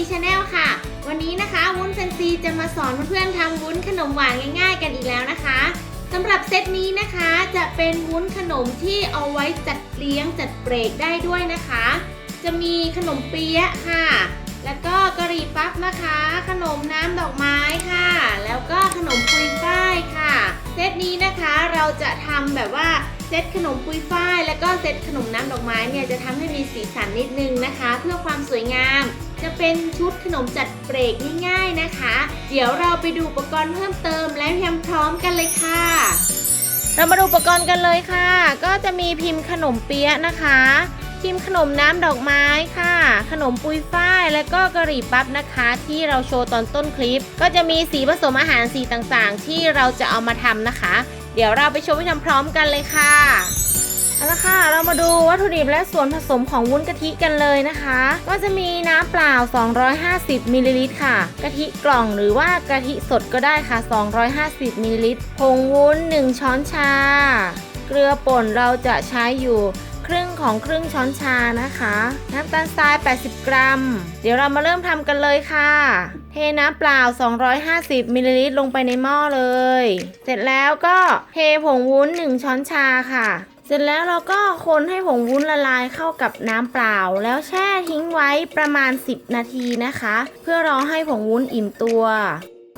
ชแชแนลค่ะ วันนี้นะคะวุ้นเซนซีจะมาสอนเพื่อนๆทำวุ้นขนมหวานง่ายๆ กันอีกแล้วนะคะสำหรับเซตนี้นะคะจะเป็นวุ้นขนมที่เอาไว้จัดเลี้ยงจัดเบรกได้ด้วยนะคะ จะมีขนมเปี๊ยะค่ะ แล้วก็กะหรี่ปั๊บนะคะ ขนมน้ำดอกไม้ค่ะ แล้วก็ขนมปุยฝ้ายค่ะ เซตนี้นะคะเราจะทำแบบว่าเซตขนมปุยฝ้าย แล้วก็เซตขนมน้ำดอกไม้เนี่ยจะทำให้มีสีสันนิดนึงนะคะ เพื่อความสวยงาม จะเป็นชุดขนมจัดเบรกง่ายๆนะคะ เดี๋ยวเราไปดูอุปกรณ์เพิ่มเติมและเตรียมพร้อมกันเลยค่ะ เรามาดูอุปกรณ์กันเลยค่ะ ก็จะมีพิมพ์ขนมเปี๊ยะนะคะ พิมพ์ขนมน้ำดอกไม้ค่ะ ขนมปุยฝ้าย และก็กะหรี่ปั๊บนะคะ ที่เราโชว์ตอนต้นคลิป ก็จะมีสีผสมอาหารสีต่างๆ ที่เราจะเอามาทำนะคะ เดี๋ยวเราไปชมไปทำพร้อมกันเลยค่ะ เอาละค่ะ เรามาดูวัตถุดิบและส่วนผสมของวุ้นกะทิกันเลยนะคะ ก็จะมีน้ำเปล่า 250มิลลิลิตรค่ะ กะทิกล่องหรือว่ากะทิสดก็ได้ค่ะ 250มิลลิลิตรผงวุ้น 1 ช้อนชา เกลือป่นเราจะใช้อยู่ครึ่งของครึ่งช้อนชานะคะ น้ำตาลทราย 80 กรัม เดี๋ยวเรามาเริ่มทำกันเลยค่ะ เทน้ำเปล่า 250มิลลิลิตรลงไปในหม้อเลย เสร็จแล้วก็เทผงวุ้น 1 ช้อนชาค่ะ ร็จแล้วเราก็คนให้ผงวุ้นละลายเข้ากับน้ำเปล่า แล้วแช่ทิ้งไว้ประมาณ 10 นาทีนะคะ เพื่อรอให้ผงวุ้นอิ่มตัว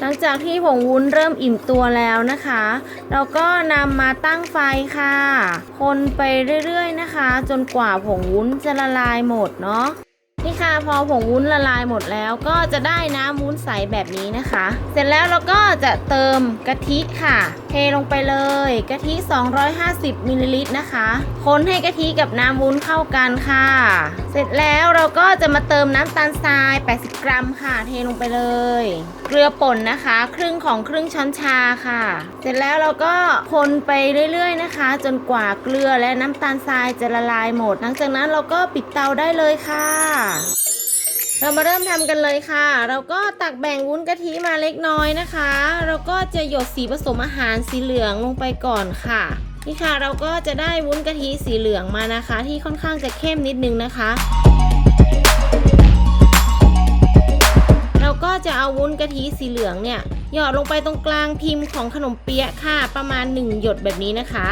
หลังจากที่ผงวุ้นเริ่มอิ่มตัวแล้วนะคะ เราก็นำมาตั้งไฟค่ะ คนไปเรื่อยๆนะคะ จนกว่าผงวุ้นจะละลายหมดเนาะนี่ค่ะพอผงวุ้นละลายหมดแล้วก็จะได้น้ำวุ้นใสแบบนี้นะคะ เสร็จแล้วเราก็จะเติมกะทิค่ะเทลงไปเลยกะทิ 250มิลลิลิตรนะคะ คนให้กะทิกับน้ำวุ้นเข้ากันค่ะ เสร็จแล้วเราก็จะมาเติมน้ำตาลทราย 80 กรัมค่ะ เทลงไปเลย เกลือป่นนะคะ ครึ่งของครึ่งช้อนชาค่ะ เสร็จแล้วเราก็คนไปเรื่อยๆนะคะ จนกว่าเกลือและน้ำตาลทรายจะละลายหมด หลังจากนั้นเราก็ปิดเตาได้เลยค่ะ เรามาเริ่มทำกันเลยค่ะ เราก็ตักแบ่งวุ้นกะทิมาเล็กน้อยนะคะ เราก็จะหยดสีผสมอาหารสีเหลืองลงไปก่อนค่ะ นี่ค่ะเราก็จะได้วุ้นกะทิสีเหลืองมานะคะ ที่ค่อนข้างจะเข้มนิดนึงนะคะ เราก็จะเอาวุ้นกะทิสีเหลืองเนี่ยหยอดลงไปตรงกลางพิมพ์ของขนมเปี๊ยะค่ะ ประมาณ 1 หยดแบบนี้นะคะ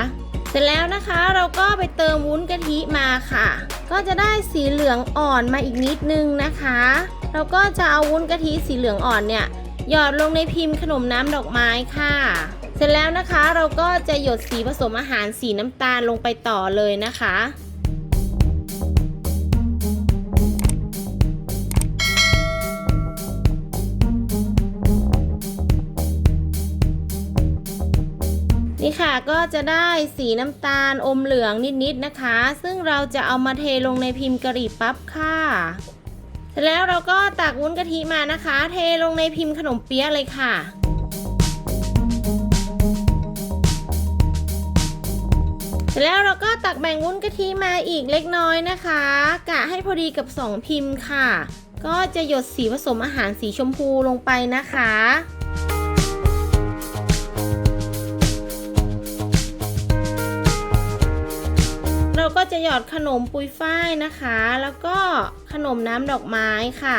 เสร็จแล้วนะคะเราก็ไปเติมวุ้นกะทิมาค่ะ ก็จะได้สีเหลืองอ่อนมาอีกนิดนึงนะคะเราก็จะเอาวุ้นกะทิสีเหลืองอ่อนเนี่ยหยอดลงในพิมพ์ขนมน้ำดอกไม้ค่ะ เสร็จแล้วนะคะเราก็จะหยดสีผสมอาหารสีน้ำตาลลงไปต่อเลยนะคะ ค่ะก็จะได้สีน้ำตาลอมเหลืองนิดๆนะคะ ซึ่งเราจะเอามาเทลงในพิมพ์กะหรี่ปั๊บค่ะเสร็จแล้วเราก็ตักวุ้นกะทิมานะคะ เทลงในพิมพ์ขนมเปี๊ยะเลยค่ะเสร็จแล้วเราก็ตักแบ่งวุ้นกะทิมาอีกเล็กน้อยนะคะ กะให้พอดีกับ 2 พิมพ์ค่ะ ก็จะหยดสีผสมอาหารสีชมพูลงไปนะคะ จะหยอดขนมปุยฝ้ายนะคะ แล้วก็ขนมน้ำดอกไม้ค่ะ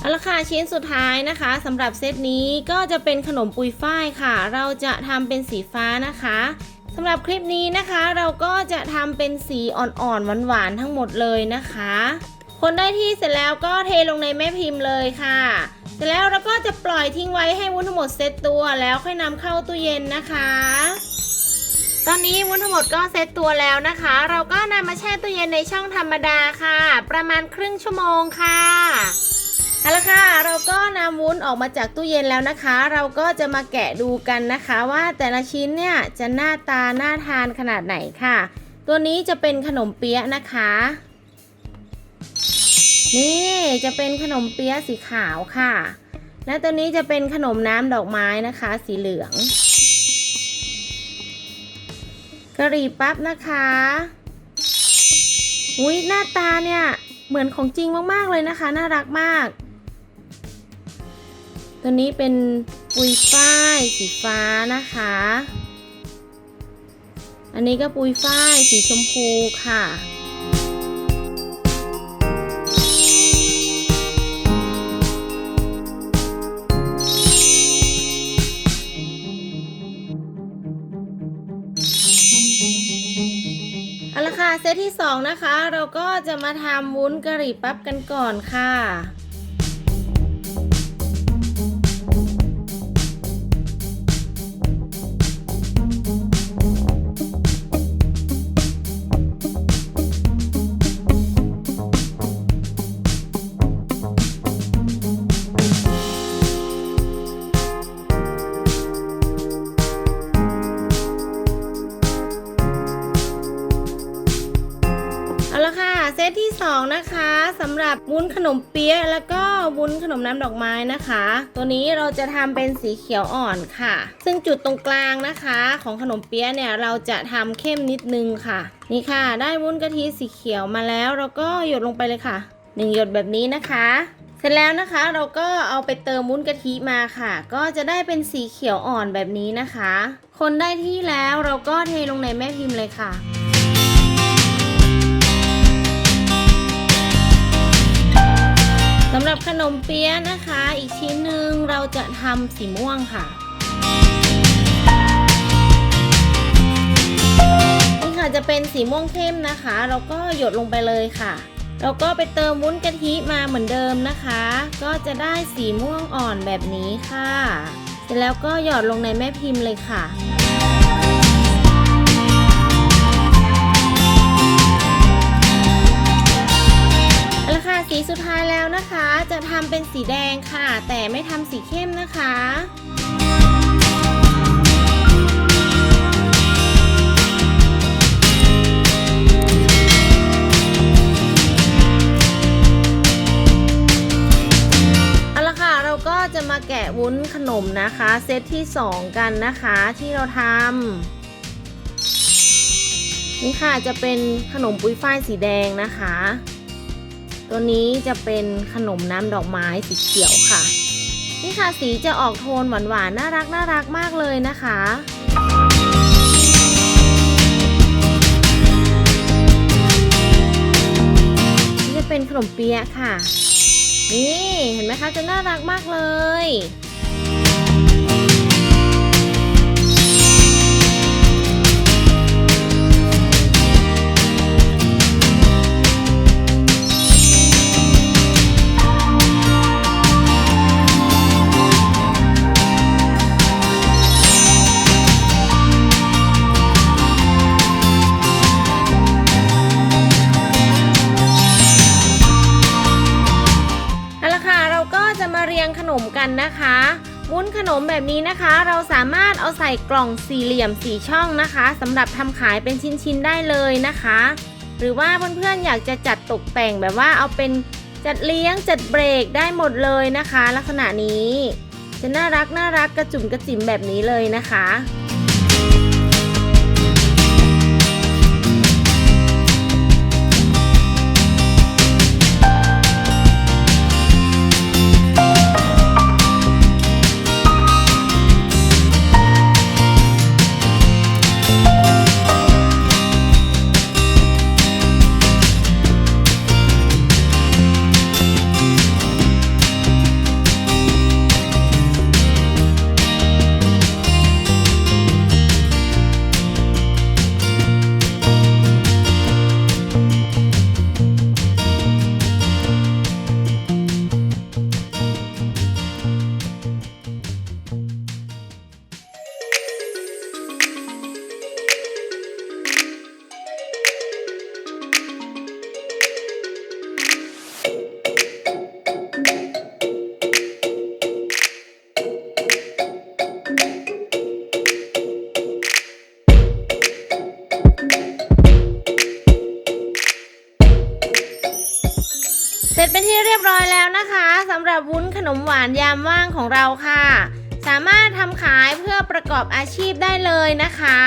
เอาละค่ะชิ้นสุดท้ายนะคะสำหรับเซตนี้ก็จะเป็นขนมปุยฝ้ายค่ะ เราจะทำเป็นสีฟ้านะคะสำหรับคลิปนี้นะคะเราก็จะทำเป็นสีอ่อนๆหวานๆทั้งหมดเลยนะคะ คนได้ที่เสร็จแล้วก็เทลงในแม่พิมพ์เลยค่ะ เสร็จแล้วเราก็จะปล่อยทิ้งไว้ให้วุ้นทั้งหมดเซตตัวแล้วค่อยนำเข้าตู้เย็นนะคะ ตอนนี้วุ้นทั้งหมดก็เซตตัวแล้วนะคะ เราก็นำมาแช่ตู้เย็นในช่องธรรมดาค่ะ ประมาณครึ่งชั่วโมงค่ะเอาละค่ะ เราก็นำวุ้นออกมาจากตู้เย็นแล้วนะคะ เราก็จะมาแกะดูกันนะคะว่าแต่ละชิ้นเนี่ยจะหน้าตาน่าทานขนาดไหนค่ะ ตัวนี้จะเป็นขนมเปี๊ยะนะคะ นี่จะเป็นขนมเปี๊ยะสีขาวค่ะ และตัวนี้จะเป็นขนมน้ำดอกไม้นะคะ สีเหลืองกะหรี่ปั๊บนะคะอุ้ยหน้าตาเนี่ยเหมือนของจริงมากๆเลยนะคะ น่ารักมาก ตัวนี้เป็นปุยฝ้ายสีฟ้านะคะ อันนี้ก็ปุยฝ้ายสีชมพูค่ะ เซตที่ 2 นะคะ เราก็จะมาทำวุ้นกะหรี่ปั๊บกันก่อนค่ะ 2 นะคะสำหรับวุ้นขนมเปี๊ยะแล้วก็วุ้นขนมน้ำดอกไม้นะคะ ตัวนี้เราจะทำเป็นสีเขียวอ่อนค่ะ ซึ่งจุดตรงกลางนะคะของขนมเปี๊ยะเนี่ยเราจะทำเข้มนิดนึงค่ะ นี่ค่ะ ได้วุ้นกะทิสีเขียวมาแล้ว เราก็หยดลงไปเลยค่ะหนึ่งหยดแบบนี้นะคะ เสร็จแล้วนะคะเราก็เอาไปเติมวุ้นกะทิมาค่ะ ก็จะได้เป็นสีเขียวอ่อนแบบนี้นะคะ คนได้ที่แล้วเราก็เทลงในแม่พิมพ์เลยค่ะำหรับขนมเปี๊ยะนะคะ อีกชิ้นหนึ่งเราจะทำสีม่วงค่ะนี่ค่ะจะเป็นสีม่วงเข้มนะคะ เราก็หยดลงไปเลยค่ะ เราก็ไปเติมวุ้นกะทิมาเหมือนเดิมนะคะ ก็จะได้สีม่วงอ่อนแบบนี้ค่ะเสร็จแล้วก็หยอดลงในแม่พิมพ์เลยค่ะเอาละค่ะสีสุดท้าย นะคะจะทำเป็นสีแดงค่ะ แต่ไม่ทำสีเข้มนะคะเอาละค่ะเราก็จะมาแกะวุ้นขนมนะคะ เซตที่ 2 กันนะคะที่เราทำนี่ค่ะจะเป็นขนมปุ้ยฝ้ายสีแดงนะคะ ตัวนี้จะเป็นขนมน้ำดอกไม้สีเขียวค่ะ นี่ค่ะสีจะออกโทนหวานๆ น่ารักน่ารักมากเลยนะคะนี่จะเป็นขนมเปี๊ยะค่ะ นี่เห็นไหมคะจะน่ารักมากเลย มแบบนี้นะคะ เราสามารถเอาใส่กล่องสี่เหลี่ยมสี่ช่องนะคะสำหรับทำขายเป็นชิ้นๆได้เลยนะคะ หรือว่าเพื่อนๆอยากจะจัดตกแต่งแบบว่าเอาเป็นจัดเลี้ยงจัดเบรกได้หมดเลยนะคะ ลักษณะนี้จะน่ารักน่ารักกระจุ่มกระจิ๋มแบบนี้เลยนะคะ มหวานยามว่างของเราค่ะ สามารถทำขายเพื่อประกอบอาชีพได้เลยนะคะ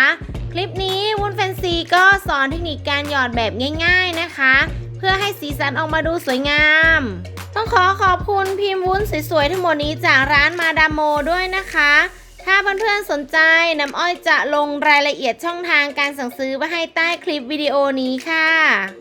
คลิปนี้วุ้นแฟนซีก็สอนเทคนิคการหยอดแบบง่าย ๆนะคะ เพื่อให้สีสันออกมาดูสวยงาม ต้องขอขอบคุณพิมพ์วุ้นสวยๆทั้งหมดนี้จากร้านมาดามโมด้วยนะคะถ้าเพื่อนๆสนใจน้ำอ้อยจะลงรายละเอียดช่องทางการสั่งซื้อไว้ให้ใต้คลิปวิดีโอนี้ค่ะ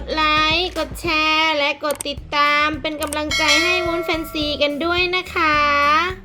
ดไลค์ กดแชร์ และกดติดตามเป็นกำลังใจให้วุ้นแฟนซีกันด้วยนะคะ